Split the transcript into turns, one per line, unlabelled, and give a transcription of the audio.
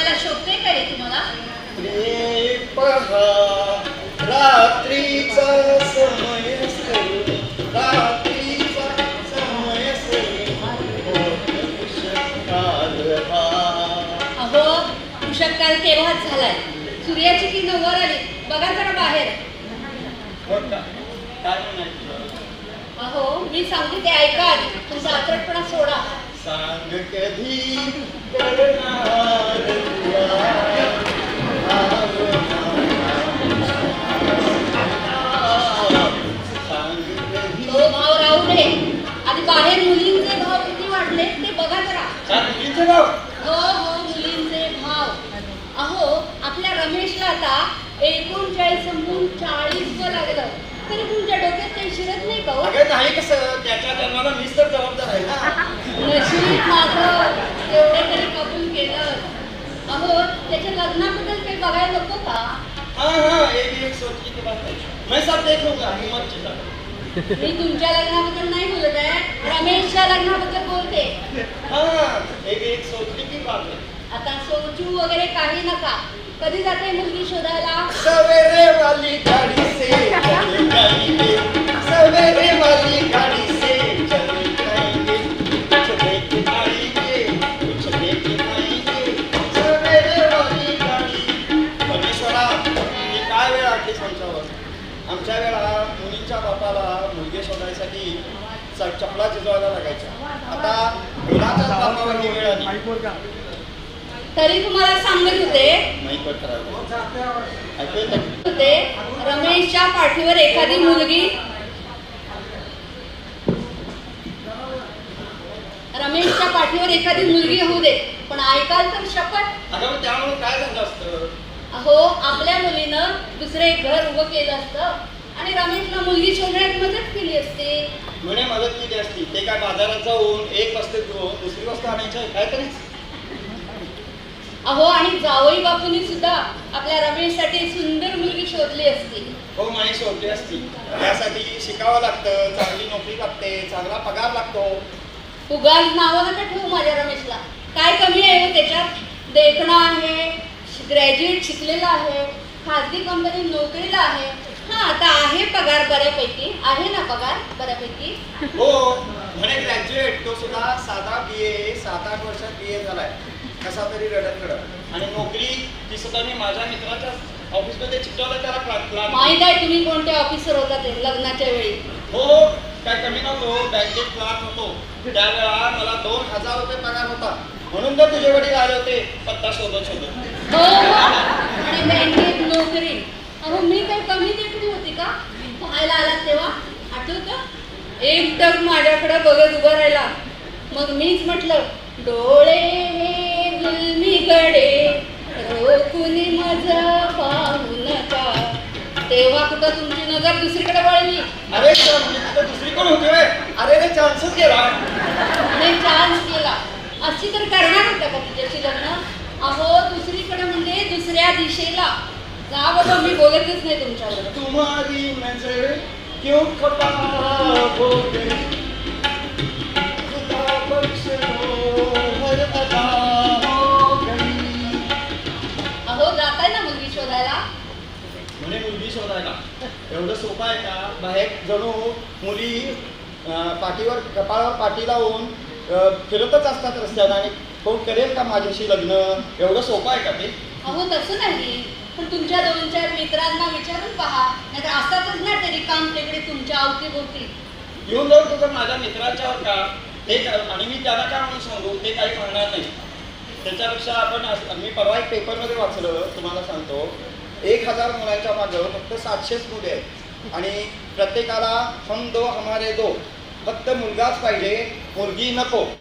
म्हणायला शोभते का रे तुम्हाला? अहो काल केव्हाच झालाय? सूर्याची किरण वर आली? बघा जरा बाहेर. अहो मी सांगते ते ऐका आधी. तुमचा अत्रटपणा सोडा.
सांग कधी
एकोणचाळीस संपून चाळीस व लागलं. तरी तुमच्या डोक्यात काही शिरत नाही का हो?
अगं नाही कसं त्याच्या जन्माला मीच तर जबाबदार आहे ना.
नशीब माझं एवढे तरी कबूल केलं. अहो त्याच्या लग्नाबद्दल काही बघायला नको का?
हाँ हाँ ये भी एक सोच की बात है मैं सब देखूंगा हिम्मत चिता
मी तुमच्या लग्नाबद्दल नाही बोलत आहे रमेशच्या लग्नाबद्दल बोलते
हाँ ये भी एक सोचने की बात है
आता सोचू वगैरे काही नका कधी जाते मुलगी शोधायला?
सवेरे वाली गाड़ी से चले जाएंगे. सवेरे वाली गाड़ी से जाएंगे. कुछ आएंगे कुछ आएंगे. सवेरे वाली गाड़ी. परमेश्वरा काय वेळ आलीस आमच्यावर आमच्या वेळा मुलींच्या बापाला मुलगी शोधायसाठी च- चपला जिजवायला लागायच्या. आता मुलाच्या बापावर ही वेळ आली.
तरी तुम्हाला सांगत होते? होते रमेशच्या पाठीवर एखादी मुलगी रमेशच्या पाठीवर एखादी मुलगी होऊ दे पण ऐकाल तर शपथ.
अगं मग त्यामुळे काय झालं असतं?
अहो आपल्या मुलीनं दुसरे घर उभं केलं असतं आणि रमेशला मुलगी शोधण्यात मदत केली असती.
म्हणे मदत केली असती. ते काय बाजारात जाऊन एक वस्तू दुसरी वस्तू आणायची तरी
अहो आणि जावई बापूंनी सुद्धा आपल्या रमेशसाठी सुंदर मुलगी शोधली असती.
हो म्हणे शोधली असती. त्यासाठी शिकावं लागतं चांगली नोकरी लागते चांगला पगार लागतो.
उगाच नावं नका ठेवू माझ्या रमेशला. काय कमी आहे हो त्याच्यात? देखणं आहे ग्रॅज्युएट शिकलेला आहे खाजगी कंपनीत नोकरीला आहे. हा आता आहे पगार बऱ्यापैकी. आहे ना पगार बऱ्यापैकी?
हो म्हणे ग्रॅज्युएट तो सुद्धा साधा बी ए सात आठ वर्षात बी ए झालाय. कसा तरी रडत रडत. आणि नोकरी ती सुद्धा मी माझ्या मित्राच्या ऑफिसमध्ये चिकटवलं त्याला
माहीत आहे तुम्ही कोणते ऑफिसर होता ते लग्नाच्या वेळी?
हो काय कमी नव्हतो. बँकेत क्लार्क होतो. त्यावेळा मला दोन हजार रुपये पगार होता. म्हणून तर तुझे वडील आले होते. पत्ता शोधत शोधत.
हो हो. आणि बँकेत नोकरी. अहो मी काही कमी देखणी होती का? पाहायला आलात तेव्हा. आठवतं? एकटक माझ्याकडे बघत उभं राहिला. मग मीच म्हटलं डोळे गुलमीकडे रोखून मज पाहू नका. तेव्हा कुठं तुमची नजर दुसरीकडे वळली.
अरे दुसरी कोण होती? अरे रे चान्सच गेला
आणि चान्स केला. अशी तर करणार होता का तिच्याशी लग्न? अहो दुसरीकडे म्हणजे दुसऱ्या दिशेला. जा बाबा मी बोलतच नाही तुमच्याबरोबर.
तुम्हारी एवढं सोपं आहे का? बाहेर जणू मुली पाठीवर कपाळावर पाठी लावून फिरतच असतात रस्त्यानं आणि कोण करेल का माझ्याशी लग्न? एवढं सोपं आहे का ते?
अहो तसं नाही. पण तुमच्या दोन चार मित्रांना विचारून पहा. नाहीतर असतातच ना ते रिकाम तिकडे तुमच्या अवतीभोवती
येऊन जाऊन तुझं माझ्या मित्राच्यावर का? ते आणि मी त्याला काय म्हणून सांगू? ते काही म्हणणार नाही. त्याच्यापेक्षा आपण मी परवा एक पेपरमध्ये वाचलं तुम्हाला सांगतो. एक हजार मुलांच्या मागं फक्त सातशेच मुले आहेत. आणि प्रत्येकाला हम दो हमारे दो. फक्त मुलगाच पाहिजे मुलगी नको.